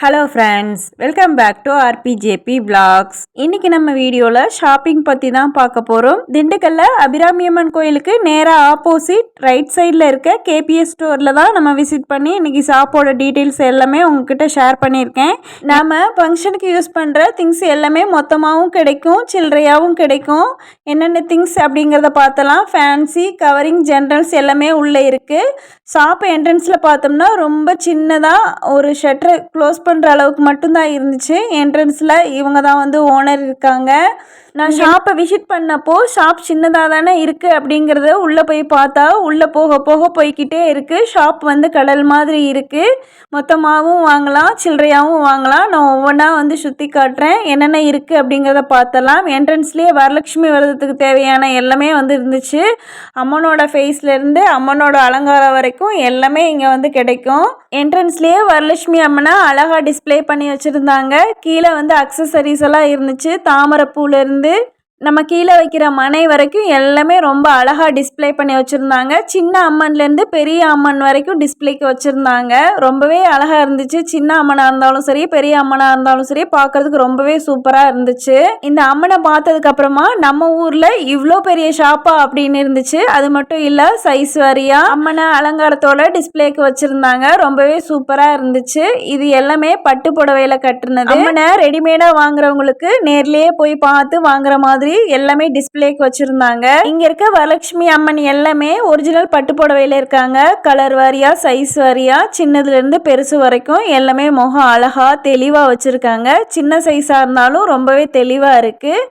Hello friends welcome back to RBJP blogs இன்னைக்கு நம்ம வீடியோவில் ஷாப்பிங் பற்றி தான் பார்க்க போகிறோம் திண்டுக்கல்ல அபிராமியம்மன் கோயிலுக்கு நேராக ஆப்போசிட் ரைட் சைடில் இருக்க கேபிஎஸ் ஸ்டோரில் தான் நம்ம விசிட் பண்ணி இன்னைக்கு ஷாப்போட டீட்டெயில்ஸ் எல்லாமே உங்ககிட்ட ஷேர் பண்ணியிருக்கேன். நாம் ஃபங்க்ஷனுக்கு யூஸ் பண்ணுற திங்ஸ் எல்லாமே மொத்தமாகவும் கிடைக்கும் சில்லறையாகவும் கிடைக்கும். என்னென்ன திங்ஸ் அப்படிங்கிறத பார்த்தலாம். ஃபேன்சி கவரிங் ஜென்ரல்ஸ் எல்லாமே உள்ளே இருக்குது ஷாப் என்ட்ரன்ஸில் பார்த்தோம்னா ரொம்ப சின்னதாக ஒரு ஷட்டர் க்ளோஸ் பண்ணுற அளவுக்கு மட்டும்தான் இருந்துச்சு. என்ட்ரன்ஸில் இவங்க தான் வந்து ஓனர் இருக்காங்க. நான் ஷாப்பை விசிட் பண்ணப்போ ஷாப் சின்னதாக தானே இருக்குது அப்படிங்கிறத உள்ளே போய் பார்த்தா உள்ளே போக போக போய்க்கிட்டே இருக்குது ஷாப் வந்து கடல் மாதிரி இருக்குது மொத்தமாகவும் வாங்கலாம் சில்லறையாகவும் வாங்கலாம். நான் ஒவ்வொன்றா வந்து சுற்றி காட்டுறேன். என்னென்ன இருக்குது அப்படிங்கிறத பார்த்தலாம். என்ட்ரன்ஸ்லேயே வரலட்சுமி விரதத்துக்கு தேவையான எல்லாமே வந்து இருந்துச்சு. அம்மனோட ஃபேஸ்லேருந்து அம்மனோட அலங்காரம் வரைக்கும் எல்லாமே இங்கே வந்து கிடைக்கும். என்ட்ரன்ஸ்லேயே வரலட்சுமி அம்மனா அழகாக டிஸ்ப்ளே பண்ணி வச்சுருந்தாங்க. கீழே வந்து அக்சசரிஸ் எல்லாம் இருந்துச்சு. தாமரைப்பூலேருந்து நம்ம கீழே வைக்கிற மனை வரைக்கும் எல்லாமே ரொம்ப அழகாக டிஸ்ப்ளே பண்ணி வச்சுருந்தாங்க. சின்ன அம்மன்லேருந்து பெரிய அம்மன் வரைக்கும் டிஸ்ப்ளேக்கு வச்சுருந்தாங்க. ரொம்பவே அழகாக இருந்துச்சு. சின்ன அம்மனாக இருந்தாலும் சரி பெரிய அம்மனாக இருந்தாலும் சரி பார்க்கறதுக்கு ரொம்பவே சூப்பராக இருந்துச்சு. இந்த அம்மனை பார்த்ததுக்கப்புறமா நம்ம ஊரில் இவ்வளோ பெரிய ஷாப்பா அப்படின்னு இருந்துச்சு. அது மட்டும் இல்லை சைஸ் வாரியாக அம்மனை அலங்காரத்தோட டிஸ்ப்ளேக்கு வச்சுருந்தாங்க. ரொம்பவே சூப்பராக இருந்துச்சு. இது எல்லாமே பட்டு புடவையில் கட்டுனது. அம்மனை ரெடிமேடாக வாங்குறவங்களுக்கு நேர்லேயே போய் பார்த்து வாங்குற மாதிரி எல்லாமே டிஸ்ப்ளேக்கு வச்சுருந்தாங்க. இங்கே இருக்க வரலட்சுமி அம்மன் எல்லாமே ஒரிஜினல் பட்டு புடவையில இருக்காங்க. கலர் வாரியா சைஸ் வாரியா சின்னதுலேருந்து பெருசு வரைக்கும் எல்லாமே முகம் அழகா தெளிவாக வச்சுருக்காங்க. சின்ன சைஸாக இருந்தாலும் ரொம்பவே தெளிவாக இருக்குது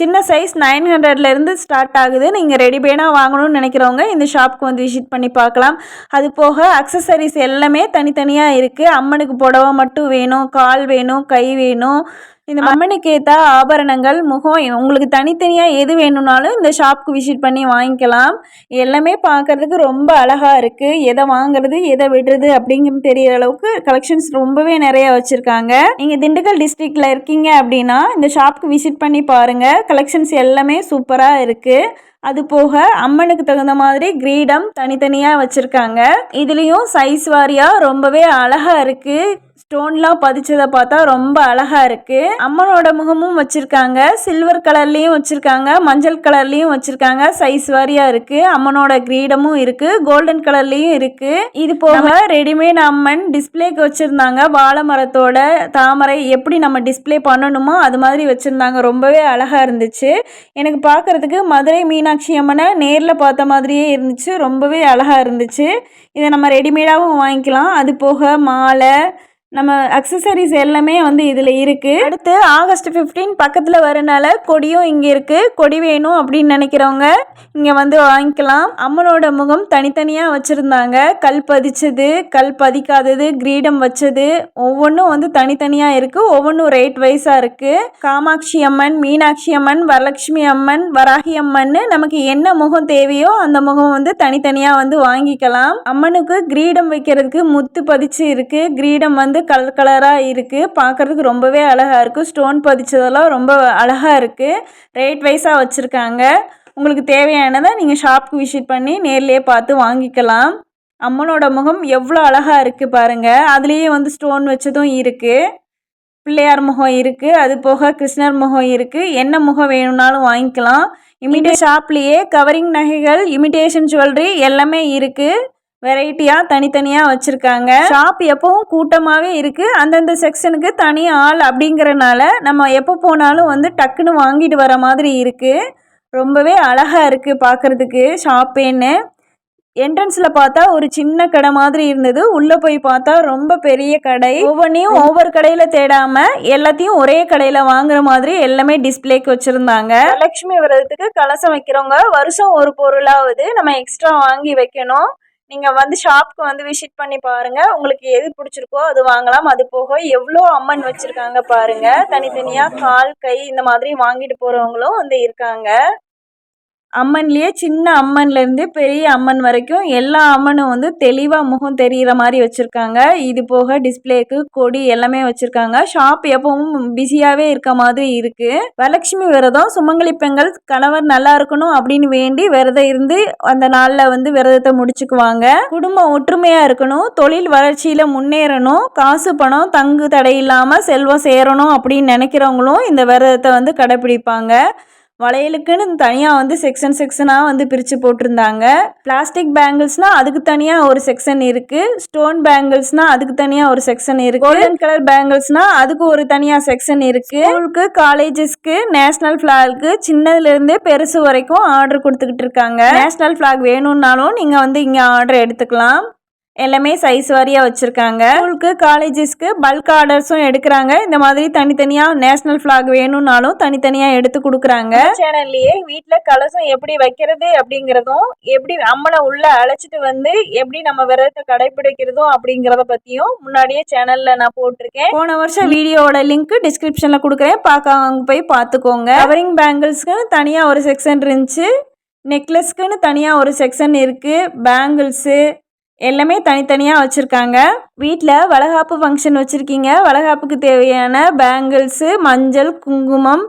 சின்ன சைஸ் நைன் ஹண்ட்ரட்லேருந்து ஸ்டார்ட் ஆகுது. நீங்கள் ரெடிமேடாக வாங்கணும்னு நினைக்கிறவங்க இந்த ஷாப்க்கு வந்து விசிட் பண்ணி பார்க்கலாம். அது போக அக்சசரிஸ் எல்லாமே தனித்தனியாக இருக்குது அம்மனுக்கு புடவை மட்டும் வேணும் கால் வேணும் கை வேணும். இந்த அம்மனுக்கு ஏற்ற ஆபரணங்கள் முகம் உங்களுக்கு தனித்தனியாக எது வேணும்னாலும் இந்த ஷாப்க்கு விசிட் பண்ணி வாங்கிக்கலாம். எல்லாமே பார்க்கறதுக்கு ரொம்ப அழகாக இருக்குது எதை வாங்குறது எதை விடுறது அப்படிங்கிறது தெரியற அளவுக்கு கலெக்ஷன்ஸ் ரொம்பவே நிறைய வச்சுருக்காங்க. நீங்கள் திண்டுக்கல் டிஸ்ட்ரிக்டில் இருக்கீங்க அப்படின்னா இந்த ஷாப்க்கு விசிட் பண்ணி பாருங்கள் கலெக்ஷன்ஸ் எல்லாமே சூப்பராக இருக்குது அது போக அம்மனுக்கு தகுந்த மாதிரி கிரீடம் தனித்தனியாக வச்சுருக்காங்க. இதுலேயும் சைஸ் வாரியாக ரொம்பவே அழகாக இருக்குது ஸ்டோன்லாம் பதிச்சதை பார்த்தா ரொம்ப அழகாக இருக்குது அம்மனோட முகமும் வச்சுருக்காங்க. சில்வர் கலர்லேயும் வச்சுருக்காங்க. மஞ்சள் கலர்லேயும் வச்சுருக்காங்க. சைஸ் வாரியாக இருக்குது அம்மனோட கிரீடமும் இருக்குது கோல்டன் கலர்லேயும் இருக்குது இது போக ரெடிமேட் அம்மன் டிஸ்ப்ளேக்கு வச்சுருந்தாங்க. வாழை மரத்தோட தாமரை எப்படி நம்ம டிஸ்ப்ளே பண்ணணுமோ அது மாதிரி வச்சுருந்தாங்க. ரொம்பவே அழகாக இருந்துச்சு. எனக்கு பார்க்குறதுக்கு மதுரை மீனாட்சி அம்மனை நேரில் பார்த்த மாதிரியே இருந்துச்சு. ரொம்பவே அழகாக இருந்துச்சு. இதை நம்ம ரெடிமேடாகவும் வாங்கிக்கலாம். அது போக மாலை நம்ம அக்சசரிஸ் எல்லாமே வந்து இதில் இருக்குது அடுத்து ஆகஸ்ட் 15 பக்கத்தில் வரனால கொடியும் இங்கே இருக்குது கொடி வேணும் அப்படின்னு நினைக்கிறவங்க இங்கே வந்து வாங்கிக்கலாம். அம்மனோட முகம் தனித்தனியாக வச்சுருந்தாங்க. கல் பதிச்சது கல் பதிக்காதது கிரீடம் வச்சது ஒவ்வொன்றும் வந்து தனித்தனியாக இருக்குது ஒவ்வொன்றும் ரேட் வைஸாக இருக்குது காமாட்சி அம்மன் மீனாட்சி அம்மன் வரலட்சுமி அம்மன் வராகி அம்மன் நமக்கு என்ன முகம் தேவையோ அந்த முகம் வந்து தனித்தனியாக வந்து வாங்கிக்கலாம். அம்மனுக்கு கிரீடம் வைக்கிறதுக்கு முத்து பதிச்சு இருக்குது கிரீடம் வந்து கலர் கலராக இருக்குது பார்க்குறதுக்கு ரொம்பவே அழகாக இருக்குது ஸ்டோன் பதிச்சதெல்லாம் ரொம்ப அழகாக இருக்குது ரேட் வைஸாக வச்சுருக்காங்க. உங்களுக்கு தேவையானதை நீங்கள் ஷாப்க்கு விசிட் பண்ணி நேர்லேயே பார்த்து வாங்கிக்கலாம். அம்மனோட முகம் எவ்வளோ அழகாக இருக்குது பாருங்கள் அதுலேயே வந்து ஸ்டோன் வச்சதும் இருக்குது பிள்ளையார் முகம் இருக்குது அது போக கிருஷ்ணர் முகம் இருக்குது என்ன முகம் வேணும்னாலும் வாங்கிக்கலாம். இமிடே ஷாப்லேயே கவரிங் நகைகள் இமிடேஷன் ஜுவல்லரி எல்லாமே இருக்குது வெரைட்டியாக தனித்தனியாக வச்சுருக்காங்க. ஷாப் எப்பவும் கூட்டமாகவே இருக்குது அந்தந்த செக்ஷனுக்கு தனி ஆள் அப்படிங்கிறனால நம்ம எப்போ போனாலும் வந்து டக்குன்னு வாங்கிட்டு வர மாதிரி இருக்குது ரொம்பவே அழகாக இருக்குது பார்க்குறதுக்கு ஷாப்பேன்னு என்ட்ரன்ஸில் பார்த்தா ஒரு சின்ன கடை மாதிரி இருந்தது. உள்ளே போய் பார்த்தா ரொம்ப பெரிய கடை. ஒவ்வொன்றையும் ஒவ்வொரு கடையில் தேடாமல் எல்லாத்தையும் ஒரே கடையில் வாங்குற மாதிரி எல்லாமே டிஸ்ப்ளேக்கு வச்சுருந்தாங்க. லட்சுமி விரதத்துக்கு கலசம் வைக்கிறவங்க வருஷம் ஒரு பொருளாவது நம்ம எக்ஸ்ட்ரா வாங்கி வைக்கணும். நீங்கள் வந்து ஷாப்க்கு வந்து விசிட் பண்ணி பாருங்கள் உங்களுக்கு எது பிடிச்சிருக்கோ அது வாங்கலாம். அது போக எவ்வளோ அம்மன் வச்சுருக்காங்க பாருங்கள் தனித்தனியாக கால் கை இந்த மாதிரி வாங்கிட்டு போகிறவங்களும் வந்து இருக்காங்க. அம்மன்லேயே சின்ன அம்மன்லேருந்து பெரிய அம்மன் வரைக்கும் எல்லா அம்மனும் வந்து தெளிவாக முகம் தெரிகிற மாதிரி வச்சுருக்காங்க. இது போக டிஸ்பிளேக்கு கொடி எல்லாமே வச்சுருக்காங்க. ஷாப் எப்பவும் பிஸியாகவே இருக்க மாதிரி இருக்குது வரலட்சுமி விரதம் சுமங்கலி பெண்கள் கணவர் நல்லா இருக்கணும் அப்படின்னு வேண்டி விரதம் இருந்து அந்த நாளில் வந்து விரதத்தை முடிச்சுக்குவாங்க. குடும்பம் ஒற்றுமையாக இருக்கணும். தொழில் வளர்ச்சியில் முன்னேறணும். காசு பணம் தங்கு தடை இல்லாமல் செல்வம் சேரணும் அப்படின்னு நினைக்கிறவங்களும் இந்த விரதத்தை வந்து கடைப்பிடிப்பாங்க வளையலுக்குன்னு தனியாக வந்து செக்ஷன் செக்ஷனாக வந்து பிரித்து போட்டிருந்தாங்க. பிளாஸ்டிக் பேங்கிள்ஸ்னால் அதுக்கு தனியாக ஒரு செக்ஷன் இருக்குது ஸ்டோன் பேங்கிள்ஸ்னால் அதுக்கு தனியாக ஒரு செக்ஷன் இருக்குது கோல்டன் கலர் பேங்கிள்ஸ்னால் அதுக்கு ஒரு தனியாக செக்ஷன் இருக்குது ஸ்கூலுக்கு காலேஜஸ்க்கு நேஷ்னல் ஃப்ளாக்கு சின்னதுலேருந்தே பெருசு வரைக்கும் ஆர்டர் கொடுத்துக்கிட்டு இருக்காங்க. நேஷ்னல் ஃப்ளாக் வேணும்னாலும் நீங்கள் வந்து இங்கே ஆர்டர் எடுத்துக்கலாம். எல்லாமே சைஸ் வாரியாக வச்சுருக்காங்க. ஸ்கூலுக்கு காலேஜஸ்க்கு பல்க் ஆர்டர்ஸும் எடுக்கிறாங்க. இந்த மாதிரி தனித்தனியாக நேஷ்னல் ஃப்ளாக் வேணும்னாலும் தனித்தனியாக எடுத்து கொடுக்குறாங்க. சேனல்லையே வீட்டில் கலசம் எப்படி வைக்கிறது அப்படிங்கிறதும் எப்படி அம்மனை உள்ள அழைச்சிட்டு வந்து எப்படி நம்ம விரதத்தை கடைபிடிக்கிறதும் அப்படிங்கிறத பற்றியும் முன்னாடியே சேனலில் நான் போட்டிருக்கேன். போன வருஷம் வீடியோவோட லிங்க் டிஸ்கிரிப்ஷனில் கொடுக்குறேன். பார்க்க அங்கே போய் பார்த்துக்கோங்க. கவரிங் பேங்கிள்ஸ்க்கு தனியாக ஒரு செக்ஷன் இருந்துச்சு. நெக்லஸ்க்குன்னு தனியாக ஒரு செக்ஷன் இருக்குது பேங்கிள்ஸு எல்லாமே தனித்தனியாக வச்சுருக்காங்க. வீட்டில் வளகாப்பு ஃபங்க்ஷன் வச்சுருக்கீங்க. வளகாப்புக்கு தேவையான பேங்கிள்ஸு மஞ்சள் குங்குமம்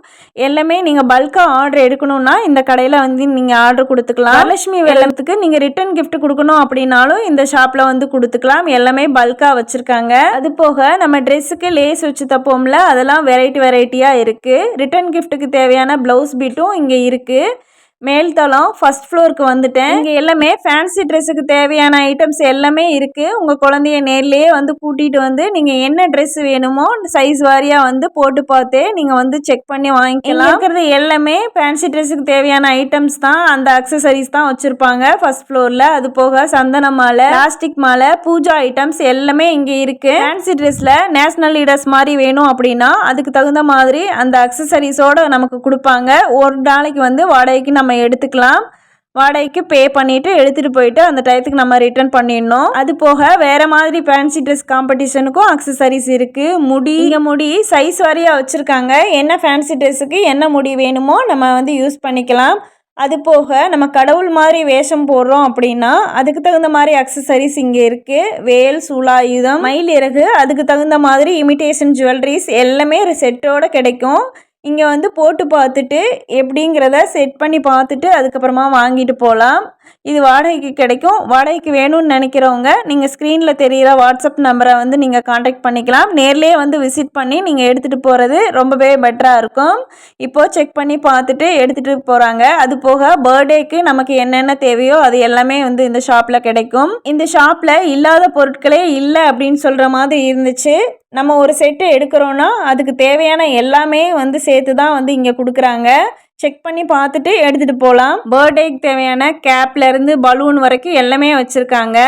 எல்லாமே நீங்கள் பல்காக ஆர்டர் எடுக்கணும்னா இந்த கடையில் வந்து நீங்கள் ஆர்டர் கொடுத்துக்கலாம். லட்சுமி வெள்ளத்துக்கு நீங்கள் ரிட்டன் கிஃப்ட் கொடுக்கணும் அப்படின்னாலும் இந்த ஷாப்பில் வந்து கொடுத்துக்கலாம். எல்லாமே பல்காக வச்சுருக்காங்க. அது போக நம்ம ட்ரெஸ்ஸுக்கு லேஸ் வச்சு தப்போம்ல அதெல்லாம் வெரைட்டி வெரைட்டியாக இருக்குது ரிட்டன் கிஃப்ட்டுக்கு தேவையான ப்ளவுஸ் பீட்டும் இங்கே இருக்குது மேல்தளம் ஃபஸ்ட் ஃப்ளோருக்கு வந்துட்டேன். இங்கே எல்லாமே ஃபேன்சி ட்ரெஸ்ஸுக்கு தேவையான ஐட்டம்ஸ் எல்லாமே இருக்குது உங்கள் குழந்தைய நேர்லேயே வந்து கூட்டிகிட்டு வந்து நீங்கள் என்ன ட்ரெஸ் வேணுமோ சைஸ் வாரியாக வந்து போட்டு பார்த்து நீங்கள் வந்து செக் பண்ணி வாங்கிக்கலாம். இருக்கிறது எல்லாமே ஃபேன்சி ட்ரெஸ்ஸுக்கு தேவையான ஐட்டம்ஸ் தான். அந்த அக்சசரிஸ் தான் வச்சுருப்பாங்க. ஃபஸ்ட் ஃப்ளோரில் அது போக சந்தன மாலை பிளாஸ்டிக் மாலை பூஜா ஐட்டம்ஸ் எல்லாமே இங்கே இருக்குது ஃபேன்சி ட்ரெஸ்ஸில் நேஷ்னல் லீடர்ஸ் மாதிரி வேணும் அப்படின்னா அதுக்கு தகுந்த மாதிரி அந்த அக்சசரிஸோடு நமக்கு கொடுப்பாங்க. ஒரு நாளைக்கு வந்து வாடகைக்கு நம்ம நம்ம எடுத்துக்கலாம். வாடகைக்கு பே பண்ணிவிட்டு எடுத்துகிட்டு போயிட்டு அந்த டயத்துக்கு நம்ம ரிட்டர்ன் பண்ணிடணும். அது போக வேறு மாதிரி ஃபேன்சி ட்ரெஸ் காம்படிஷனுக்கும் அக்சசரிஸ் இருக்குது முடி இங்கே முடி சைஸ் வாரியாக வச்சுருக்காங்க. என்ன ஃபேன்சி ட்ரெஸ்ஸுக்கு என்ன முடி வேணுமோ நம்ம வந்து யூஸ் பண்ணிக்கலாம். அது போக நம்ம கடவுள் மாதிரி வேஷம் போடுறோம் அப்படின்னா அதுக்கு தகுந்த மாதிரி அக்சசரிஸ் இங்கே இருக்குது வேல் சூலாயுதம் மயில் இறகு அதுக்கு தகுந்த மாதிரி இமிட்டேஷன் ஜுவல்லரிஸ் எல்லாமே செட்டோடு கிடைக்கும். இங்கே வந்து போட்டு பார்த்துட்டு எப்படிங்கிறத செட் பண்ணி பார்த்துட்டு அதுக்கப்புறமா வாங்கிட்டு போகலாம். இது வாடகைக்கு கிடைக்கும். வாடகைக்கு வேணும்னு நினைக்கிறவங்க நீங்கள் ஸ்க்ரீனில் தெரிகிற வாட்ஸ்அப் நம்பரை வந்து நீங்கள் காண்டாக்ட் பண்ணிக்கலாம். நேர்லேயே வந்து விசிட் பண்ணி நீங்கள் எடுத்துகிட்டு போகிறது ரொம்பவே பெட்டராக இருக்கும். இப்போது செக் பண்ணி பார்த்துட்டு எடுத்துகிட்டு போகிறாங்க அது போக பர்த்டேக்கு நமக்கு என்னென்ன தேவையோ அது எல்லாமே வந்து இந்த ஷாப்பில் கிடைக்கும். இந்த ஷாப்பில் இல்லாத பொருட்களே இல்லை அப்படின்னு சொல்கிற மாதிரி இருந்துச்சு. நம்ம ஒரு செட்டு எடுக்கிறோன்னா அதுக்கு தேவையான எல்லாமே வந்து சேர்த்து தான் வந்து இங்கே கொடுக்குறாங்க. செக் பண்ணி பார்த்துட்டு எடுத்துகிட்டு போகலாம் பர்த்டேக்கு தேவையான கேப்லேருந்து பலூன் வரைக்கும் எல்லாமே வச்சுருக்காங்க.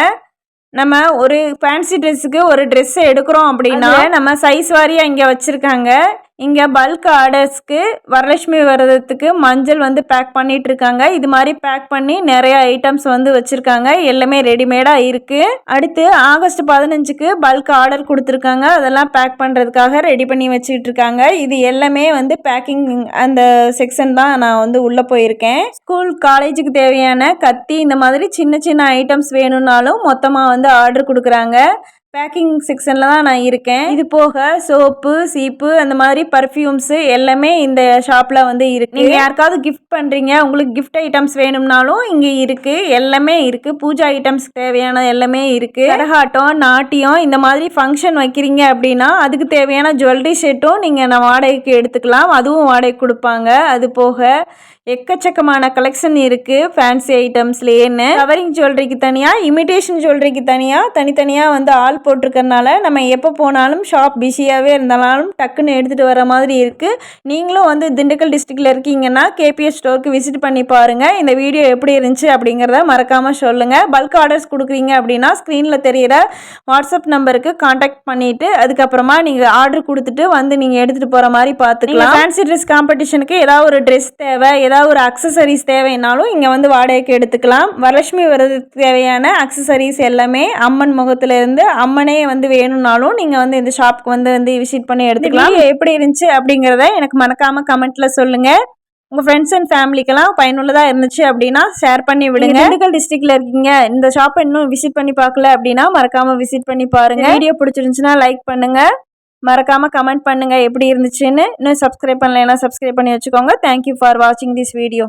நம்ம ஒரு ஃபேன்சி ட்ரெஸ்ஸுக்கு ஒரு ட்ரெஸ்ஸை எடுக்கிறோம் அப்படின்னா நம்ம சைஸ் வாரியாக இங்கே வச்சுருக்காங்க. இங்கே பல்க் ஆர்டர்ஸ்க்கு வரலட்சுமி விரதத்துக்கு மஞ்சள் வந்து பேக் பண்ணிட்டு இருக்காங்க இது மாதிரி பேக் பண்ணி நிறைய ஐட்டம்ஸ் வந்து வச்சுருக்காங்க. எல்லாமே ரெடிமேடாக இருக்குது அடுத்து ஆகஸ்ட் பதினஞ்சுக்கு பல்க் ஆர்டர் கொடுத்துருக்காங்க. அதெல்லாம் பேக் பண்ணுறதுக்காக ரெடி பண்ணி வச்சுக்கிட்டு இருக்காங்க இது எல்லாமே வந்து பேக்கிங் அந்த செக்ஷன் தான் நான் வந்து உள்ளே போயிருக்கேன். ஸ்கூல் காலேஜுக்கு தேவையான கத்தி இந்த மாதிரி சின்ன சின்ன ஐட்டம்ஸ் வேணும்னாலும் மொத்தமாக வந்து ஆர்டர் கொடுக்குறாங்க. பேக்கிங் செக்ஷனில் தான் நான் இருக்கேன். இது போக சோப்பு சீப்பு அந்த மாதிரி பர்ஃப்யூம்ஸு எல்லாமே இந்த ஷாப்பில் வந்து இருக்குது நீங்கள் யாருக்காவது கிஃப்ட் பண்ணுறீங்க உங்களுக்கு கிஃப்ட் ஐட்டம்ஸ் வேணும்னாலும் இங்கே இருக்குது எல்லாமே இருக்குது பூஜா ஐட்டம்ஸ் தேவையான எல்லாமே இருக்குது கரகாட்டம் நாட்டியம் இந்த மாதிரி ஃபங்க்ஷன் வைக்கிறீங்க அப்படின்னா அதுக்கு தேவையான ஜுவல்லரி செட்டும் நீங்கள் நான் வாடகைக்கு எடுத்துக்கலாம். அதுவும் வாடகை கொடுப்பாங்க. அது போக எக்கச்சக்கமான கலெக்ஷன் இருக்குது ஃபேன்சி ஐட்டம்ஸ்லேயேன்னு கவரிங் ஜுவல்லரிக்கு தனியாக இமிடேஷன் ஜுவல்லரிக்கு தனியாக தனித்தனியாக வந்து ஆள் போட்டிருக்கறனால நம்ம எப்போ போனாலும் ஷாப் பிஸியாகவே இருந்தாலும் டக்குன்னு எடுத்துகிட்டு வர மாதிரி இருக்குது நீங்களும் வந்து திண்டுக்கல் டிஸ்ட்ரிக்டில் இருக்கீங்கன்னா கேபிஎஸ் ஸ்டோருக்கு விசிட் பண்ணி பாருங்கள் இந்த வீடியோ எப்படி இருந்துச்சு அப்படிங்கிறத மறக்காமல் சொல்லுங்கள் பல்க் ஆர்டர்ஸ் கொடுக்குறீங்க அப்படின்னா ஸ்க்ரீனில் தெரிகிற வாட்ஸ்அப் நம்பருக்கு காண்டாக்ட் பண்ணிவிட்டு அதுக்கப்புறமா நீங்கள் ஆர்டர் கொடுத்துட்டு வந்து நீங்கள் எடுத்துகிட்டு போகிற மாதிரி பார்த்துக்கலாம் ஃபேன்சி ட்ரெஸ் காம்படிஷனுக்கு ஏதாவது ஒரு ட்ரெஸ் தேவை ஏதாவது ஒரு அக்சசரிஸ் தேவைன்னாலும் இங்கே வந்து வாடகைக்கு எடுத்துக்கலாம். வரலட்சுமி விரதத்துக்கு தேவையான அக்சசரிஸ் எல்லாமே அம்மன் முகத்துலேருந்து அம்மனே வந்து வேணும்னாலும் நீங்கள் வந்து இந்த ஷாப்புக்கு வந்து வந்து விசிட் பண்ணி எடுத்துக்கலாம். எப்படி இருந்துச்சு அப்படிங்கிறத எனக்கு மறக்காமல் கமெண்ட்டில் சொல்லுங்கள் உங்கள் ஃப்ரெண்ட்ஸ் அண்ட் ஃபேமிலிக்கெல்லாம் பயனுள்ளதாக இருந்துச்சு அப்படின்னா ஷேர் பண்ணி விடுங்க. திண்டுக்கல் டிஸ்ட்ரிக்ட்ல இருக்கீங்க இந்த ஷாப்பை இன்னும் விசிட் பண்ணி பார்க்கல அப்படின்னா மறக்காமல் விசிட் பண்ணி பாருங்க. வீடியோ பிடிச்சிருந்துச்சுன்னா லைக் பண்ணுங்க. மறக்காமல் கமெண்ட் பண்ணுங்க எப்படி இருந்துச்சுன்னு. இன்னும் சப்ஸ்கிரைப் பண்ணலைன்னா சப்ஸ்கிரைப் பண்ணி வச்சுக்கோங்க. தேங்க்யூ ஃபார் வாட்சிங் திஸ் வீடியோ